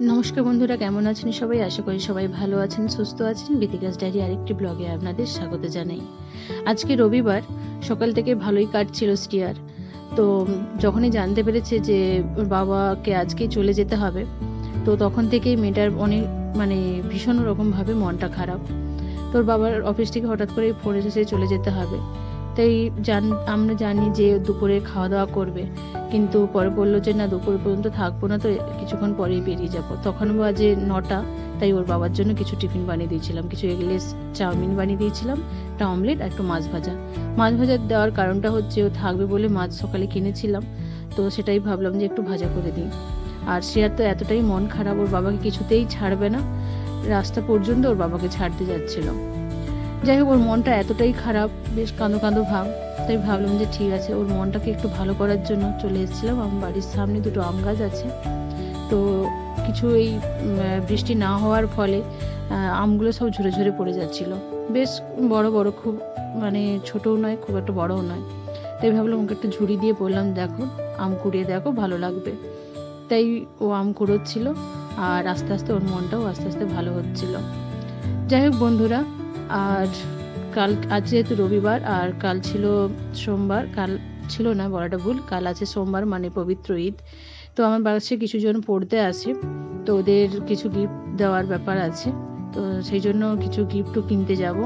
নমস্কার বন্ধুরা, কেমন আছেন সবাই? আশা করি সবাই ভালো আছেন, সুস্থ আছেন। বিতিকাস ডায়েরি আরেকটি ব্লগে আপনাদের স্বাগত জানাই। আজকে রবিবার, সকাল থেকে ভালোই কাটছিল স্টিয়ার। তো যখনই জানতে পেরেছে যে ওর বাবাকে আজকেই চলে যেতে হবে, তো তখন থেকেই মেয়েটার অনেক মানে ভীষণ রকমভাবে মনটা খারাপ। তোর বাবার অফিস থেকে হঠাৎ করে ফোন এসেছে চলে যেতে হবে। তাই জান, আমরা জানি যে দুপুরে খাওয়া দাওয়া করবে। কিন্তু পরে বলল যে, না, দুপুর পর্যন্ত থাকব না তো, কিছুক্ষণ পরেই বেরিয়ে যাব। তখন বাজে নটা, তাই ওর বাবার জন্য কিছু টিফিন বানিয়ে দিয়েছিলাম। কিছু এগলেস চাউমিন বানিয়ে দিয়েছিলাম, একটা অমলেট, আর একটু মাছ ভাজা। মাছ ভাজা দেওয়ার কারণটা হচ্ছে ও থাকবে বলে মাছ সকালে কিনেছিলাম, তো সেটাই ভাবলাম যে একটু ভাজা করে দিই। আর শ্রেয়ার তো এতটাই মন খারাপ, ওর বাবাকে কিছুতেই ছাড়বে না। রাস্তা পর্যন্ত ওর বাবাকে ছাড়তে যাচ্ছিল যাই হোক, ওর মনটা এতটাই খারাপ, বেশ কাঁদো কাঁদো ভাব। তাই ভাবলাম যে ঠিক আছে, ওর মনটাকে একটু ভালো করার জন্য চলে এসেছিলাম। আমার বাড়ির সামনে দুটো আম গাছ আছে। তো কিছু এই বৃষ্টি না হওয়ার ফলে আমগুলো সব ঝরে ঝরে পড়ে যাচ্ছিল। বেশ বড় বড় খুব মানে ছোটও নয়, খুব একটা বড়ও নয়। তাই ভাবলাম ওকে একটা ঝুড়ি দিয়ে বললাম, দেখো, আম কুড়িয়ে দেখো, ভালো লাগবে। তাই ও আম কুড়োচ্ছিল, আর আস্তে আস্তে ওর মনটাও আস্তে আস্তে ভালো হচ্ছিল। যাই হোক, বন্ধুরা আর কাল, আজ যেহেতু রবিবার, আর কাল ছিল সোমবার, কাল ছিল না, বলাটা ভুল, কাল আছে সোমবার মানে পবিত্র ঈদ। তো আমার বাড়িতে কিছু জন পড়তে আসে, তো ওদের কিছু গিফট দেওয়ার ব্যাপার আছে, তো সেই জন্য কিছু গিফটও কিনতে যাব।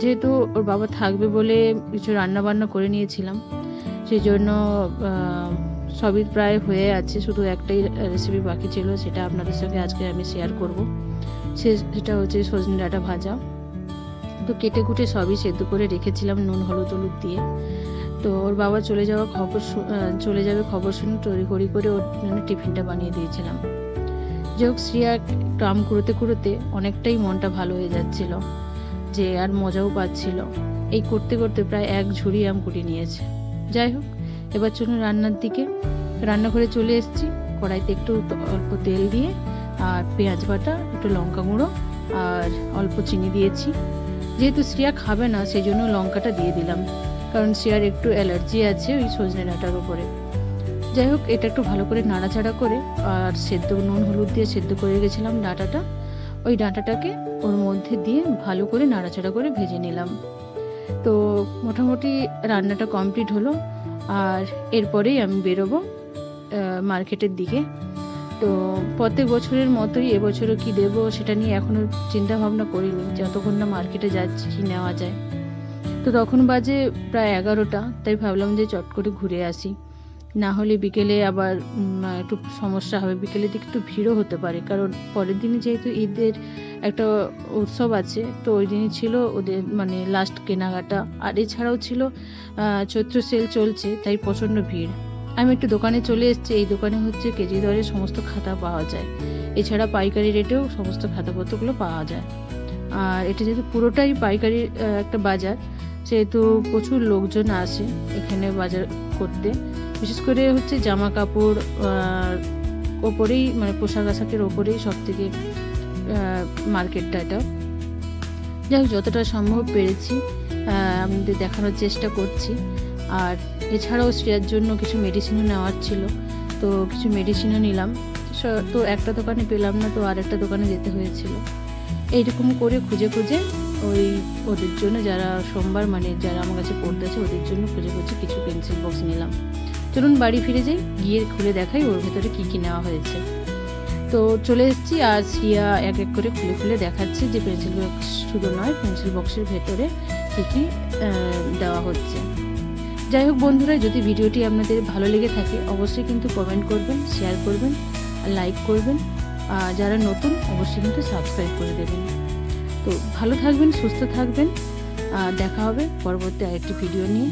যেহেতু ওর বাবা থাকবে বলে কিছু রান্না বান্না করে নিয়েছিলাম, সেই জন্য সবই প্রায় হয়ে আছে, শুধু একটাই রেসিপি বাকি ছিল, সেটা আপনাদের সঙ্গে আজকে আমি শেয়ার করব। সে সেটা হচ্ছে সজনে ডাঁটা ভাজা। তো কেটে কুটে সবই সেদ্ধ করে রেখেছিলাম নুন, হলুদ হলুদ দিয়ে। তো ওর বাবা চলে যাওয়া খবর চলে যাবে খবর শুনে তৈরি করি করে ওর জন্য টিফিনটা বানিয়ে দিয়েছিলাম। যাই হোক, শ্রিয়া আম কুড়োতে কুড়োতে অনেকটাই মনটা ভালো হয়ে যাচ্ছিল, যে আর মজাও পাচ্ছিল। এই করতে করতে প্রায় এক ঝুড়ি আম কুটি নিয়েছে। যাই হোক, এবার চলুন রান্নার দিকে। রান্নাঘরে চলে এসেছি, কড়াইতে একটু অল্প তেল দিয়ে আর পেঁয়াজ বাটা, একটু লঙ্কা গুঁড়ো আর অল্প চিনি দিয়েছি। যেহেতু শ্রেয়া খাবে না সেই জন্য লঙ্কাটা দিয়ে দিলাম। কারণ শ্রেয়ার একটু অ্যালার্জি আছে ওই সজনে ডাঁটার উপরে। যাই হোক, এটা একটু ভালো করে নাড়াচাড়া করে আর সেদ্ধ নুন, হলুদ দিয়ে সেদ্ধ করে গেছিলাম ডাঁটাটা। ওই ডাঁটাটাকে ওর মধ্যে দিয়ে ভালো করে নাড়াচাড়া করে ভেজে নিলাম। তো মোটামুটি রান্নাটা কমপ্লিট হলো। আর এরপরেই আমি বেরোবো মার্কেটের দিকে। তো প্রত্যেক বছরের মতোই এবছরও কি দেব সেটা নিয়ে এখনও চিন্তা ভাবনা করিনি, যতক্ষণ না মার্কেটে যাচ্ছি, কি নেওয়া যায়। তো তখন বাজে প্রায় এগারোটা, তাই ভাবলাম যে চট করে ঘুরে আসি। না হলে বিকেলে আবার একটু সমস্যা হবে, বিকেলের দিকে একটু ভিড়ও হতে পারে, কারণ পরের দিনে যেহেতু ঈদের একটা উৎসব আছে, তো ওই দিনই ছিল ওদের মানে লাস্ট কেনাকাটা। আর এছাড়াও ছিল চৈত্র সেল চলছে, তাই প্রচণ্ড ভিড়। আমি একটু দোকানে চলে এসেছি, এই দোকানে হচ্ছে কেজি দরে সমস্ত খাতা পাওয়া যায়। এছাড়া পাইকারি রেটেও সমস্ত খাতাপত্রগুলো পাওয়া যায়। আর এটা যেহেতু পুরোটাই পাইকারি একটা বাজার, সেহেতু প্রচুর লোকজন আসে এখানে বাজার করতে। বিশেষ করে হচ্ছে জামা কাপড় ওপরেই মানে পোশাক আশাকের ওপরেই সব থেকে মার্কেটটা এটা। যাই হোক, যতটা সম্ভব পেরেছি আপনাদের দেখানোর চেষ্টা করছি। আর এছাড়াও শ্রেয়ার জন্য কিছু মেডিসিনও নেওয়ার ছিল, তো কিছু মেডিসিনও নিলাম। তো একটা দোকানে পেলাম না, তো আর একটা দোকানে যেতে হয়েছিল। এইরকম করে খুঁজে খুঁজে ওই ওদের জন্য যারা সোমবার মানে যারা আমার কাছে পড়তে আছে, ওদের জন্য খুঁজে খুঁজে কিছু পেন্সিল বক্স নিলাম। চলুন বাড়ি ফিরে যাই, গিয়ে খুলে দেখাই ওর ভেতরে কী কী নেওয়া হয়েছে। তো চলে এসেছি, আর শ্রিয়া এক এক করে খুলে খুলে দেখাচ্ছে যে পেন্সিল বক্স শুধু নয় পেন্সিল বক্সের ভেতরে কী কী দেওয়া হচ্ছে। যাই হোক বন্ধুরা, যদি ভিডিওটি আপনাদের ভালো লেগে থাকে, অবশ্যই কিন্তু কমেন্ট করবেন শেয়ার করবেন, আর লাইক করবেন। আর যারা নতুন, অবশ্যই কিন্তু সাবস্ক্রাইব করে দেবেন। তো ভালো থাকবেন, সুস্থ থাকবেন। দেখা হবে পরবর্তী আরেকটি ভিডিও নিয়ে।